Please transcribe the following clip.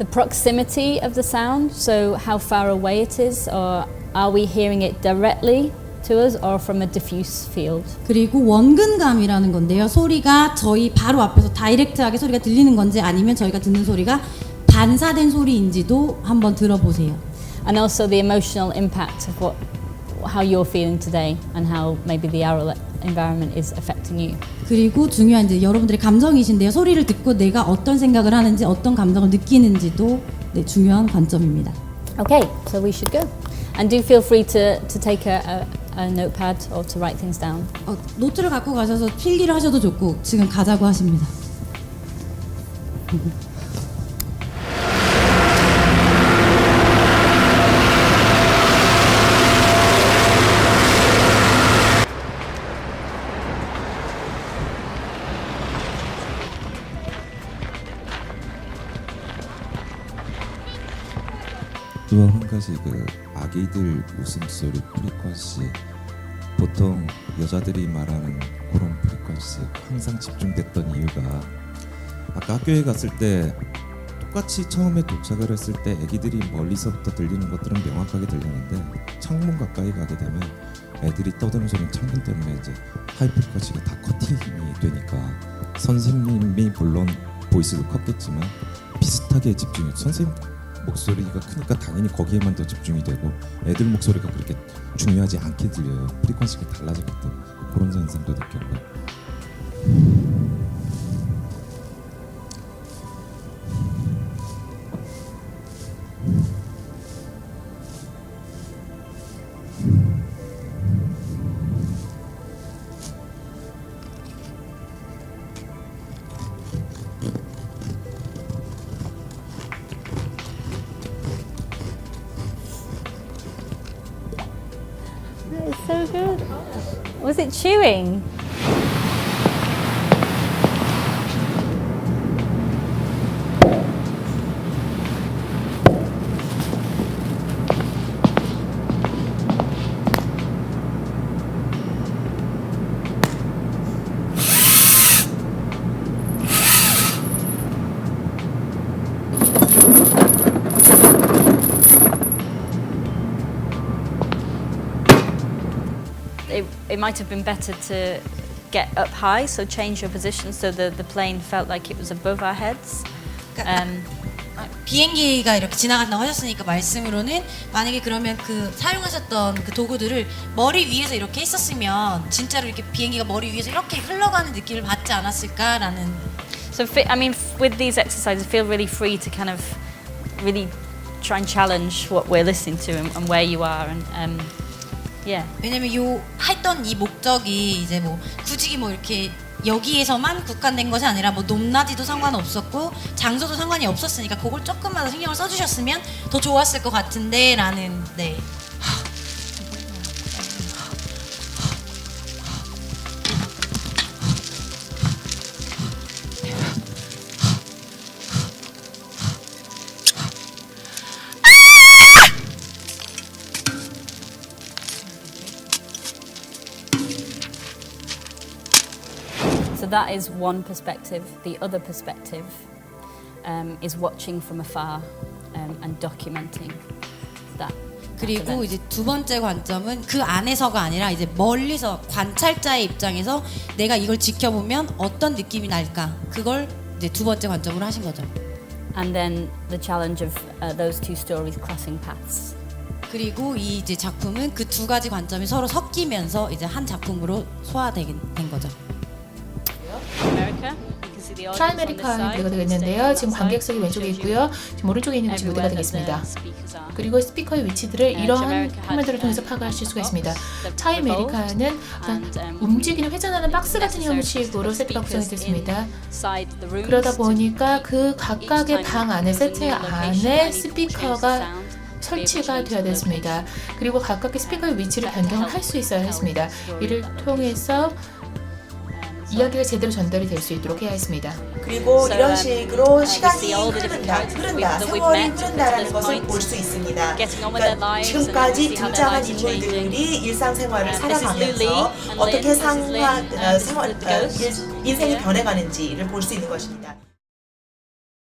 the proximity of the sound, so how far away it is, or are we hearing it directly to us or from a diffuse field? 그리고 원근감이라는 건데요. 소리가 저희 바로 앞에서 다이렉트하게 소리가 들리는 건지 아니면 저희가 듣는 소리가 반사된 소리인지도 한번 들어보세요. And also the emotional impact of what, how you're feeling today and how maybe the aural environment is affecting you. 그리고 중요한 이제 여러분들의 감정이신데요. 소리를 듣고 내가 어떤 생각을 하는지 어떤 감정을 느끼는지도 네, 중요한 관점입니다. Okay, so we should go. And do feel free to, to take a, a, a notepad or to write things down. 어, 노트를 갖고 가셔서 필기를 하셔도 좋고 지금 가자고 하십니다. 또한 가지 그 아기들 웃음소리 프리퀀시 보통 여자들이 말하는 그런 프리퀀시 항상 집중됐던 이유가 아까 학교에 갔을 때 똑같이 처음에 도착을 했을 때 아기들이 멀리서부터 들리는 것들은 명확하게 들리는데 창문 가까이 가게 되면 애들이 떠드는 소리는 창문 때문에 이제 하이 프리퀀시가 다 커팅이 되니까 선생님이 물론 보이스도 컸겠지만 비슷하게 집중해 선생님 목소리가 크니까 당연히 거기에만 더 집중이 되고 애들 목소리가 그렇게 중요하지 않게 들려요. 프리퀀시가 달라졌기 때문에 그런 현상도 느꼈고요 Was it chewing? it, it might have been better to get up high, so change your position so the, the plane felt like it was above our heads. Um, 아, 비행기가 이렇게 지나간다고 하셨으니까 말씀으로는 만약에 그러면 그 사용하셨던 그 도구들을 머리 위에서 이렇게 했었으면 진짜로 이렇게 비행기가 머리 위에서 이렇게 흘러가는 느낌을 받지 않았을까라는 so, fi- I mean, f- with these exercises, feel really free to kind of really try and challenge what we're listening to and, and where you are. And um, yeah. 왜냐면 요 했던 이 목적이 이제 뭐 굳이 뭐 이렇게 여기에서만 국한된 것이 아니라 뭐 높낮이도 상관없었고 장소도 상관이 없었으니까 그걸 조금만 더 신경을 써주셨으면 더 좋았을 것 같은데라는 네. That is one perspective. The other perspective um, is watching from afar um, and documenting that. 그리고. 이제 두 번째 관점은 그 안에서가 아니라 이제 멀리서 관찰자의 입장에서 내가 이걸 지켜보면 어떤 느낌이 날까 그걸 이제 두 번째 관점으로 하신 거죠. And then the challenge of uh, those two stories crossing paths. 그리고 이 이제 작품은 그 두 가지 관점이 서로 섞이면서 이제 한 작품으로 소화되게 된 거죠. 트라이메리카 side, 무대가 되겠는데요. 지금 관객석이. 왼쪽에 있고요. 지금 오른쪽에 있는 곳이 무대가 되겠습니다. 그리고 스피커의 위치들을 네, 이러한 화면들을 통해서 um, 파악하실 수가 있습니다. um, 움직이는 회전하는 박스 같은 형식으로 세트가 구성이 됐습니다. 그러다 보니까 그 각각의 방 안에 세트 안에 스피커가 설치가 되어야 됐습니다. 그리고 각각의 스피커의 위치를 변경을 할 수 있어야 했습니다. 이를 통해서 이야기가 제대로 전달이 될 수 있도록 해야 했습니다. 그리고 이런 um, 식으로 uh, 시간이 흐른다, 흐른다, 세월이 흐른다라는 것을 볼 수 있습니다. 그러니까 지금까지 등장한. 인물들이 일상생활을 Um, 살아가면서. 어떻게. 어, Um, is 생활, 어, 인생이. 변해가는지를 볼 수 있는 것입니다.